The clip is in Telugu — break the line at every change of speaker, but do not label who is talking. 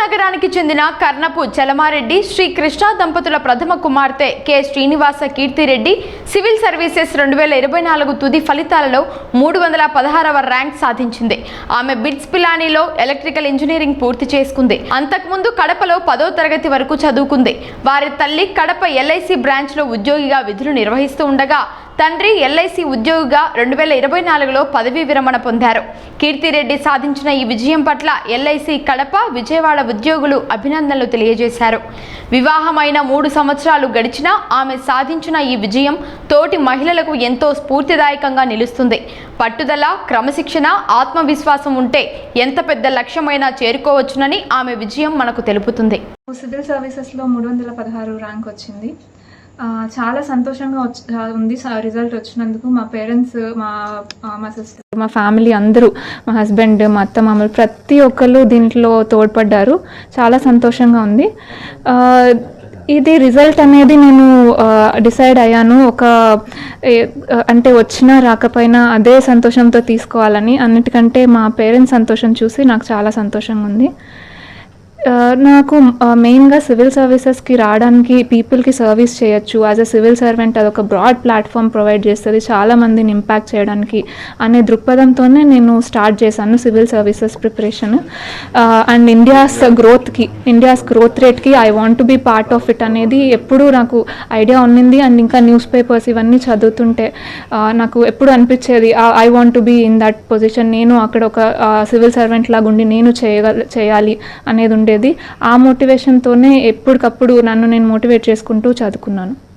నగరానికి చెందిన కర్ణపు చలమారెడ్డి శ్రీ కృష్ణ దంపతుల ప్రథమ కుమార్తె K. Srinivasa Keerthi Reddy civil services రెండు వేల ఇరవై నాలుగు తుది ఫలితాలలో మూడు వందల పదహారవ ర్యాంక్ సాధించింది. ఆమె బిట్స్ పిలానీలో ఎలక్ట్రికల్ ఇంజనీరింగ్ పూర్తి చేసుకుంది. అంతకుముందు కడపలో పదో తరగతి వరకు చదువుకుంది. వారి తల్లి కడప ఎల్ఐసి బ్రాంచ్లో ఉద్యోగిగా విధులు నిర్వహిస్తూ ఉండగా తండ్రి ఎల్ఐసి ఉద్యోగిగా రెండు వేల ఇరవై నాలుగులో పదవీ విరమణ పొందారు. కీర్తిరెడ్డి సాధించిన ఈ విజయం పట్ల ఎల్ఐసి కడప విజయవాడ ఉద్యోగులు అభినందనలు తెలియజేశారు. వివాహమైన మూడు సంవత్సరాలు గడిచినా ఆమె సాధించిన ఈ విజయం తోటి మహిళలకు ఎంతో స్ఫూర్తిదాయకంగా నిలుస్తుంది. పట్టుదల క్రమశిక్షణ ఆత్మవిశ్వాసం ఉంటే ఎంత పెద్ద లక్ష్యమైనా చేరుకోవచ్చునని ఆమె విజయం మనకు తెలుపుతుంది.
సివిల్ సర్వీసెస్లో మూడు వందల పదహారు ర్యాంక్ వచ్చింది. చాలా సంతోషంగా వచ్చి ఉంది రిజల్ట్ వచ్చినందుకు మా పేరెంట్స్ మా మా సిస్టర్ మా ఫ్యామిలీ అందరూ మా హస్బెండ్ మా అత్త మామలు ప్రతి ఒక్కరు దీంట్లో తోడ్పడ్డారు. చాలా సంతోషంగా ఉంది. ఇది రిజల్ట్ అనేది నేను డిసైడ్ అయ్యాను. ఒక ఏ- అంటే వచ్చినా రాకపోయినా అదే సంతోషంతో తీసుకోవాలని. అన్నిటికంటే మా పేరెంట్స్ సంతోషం చూసి నాకు చాలా సంతోషంగా ఉంది. నాకు మెయిన్గా సివిల్ సర్వీసెస్కి రావడానికి పీపుల్కి సర్వీస్ చేయొచ్చు. యాజ్ అ సివిల్ సర్వెంట్ అదొక బ్రాడ్ ప్లాట్ఫామ్ ప్రొవైడ్ చేస్తుంది. చాలామందిని ఇంపాక్ట్ చేయడానికి అనే దృక్పథంతోనే నేను స్టార్ట్ చేశాను civil services preparation and India's గ్రోత్కి ఇండియాస్ గ్రోత్ రేట్కి I want to be part of it అనేది ఎప్పుడూ నాకు ఐడియా ఉన్నింది. అండ్ ఇంకా న్యూస్ పేపర్స్ ఇవన్నీ చదువుతుంటే నాకు ఎప్పుడు అనిపించేది I want to be in that position నేను అక్కడ ఒక సివిల్ సర్వెంట్ లాగా ఉండి నేను చేయగల చేయాలి అనేది ఉండేది. ఆ మోటివేషన్తోనే ఎప్పటికప్పుడు నన్ను నేను మోటివేట్ చేసుకుంటూ చదువుకున్నాను.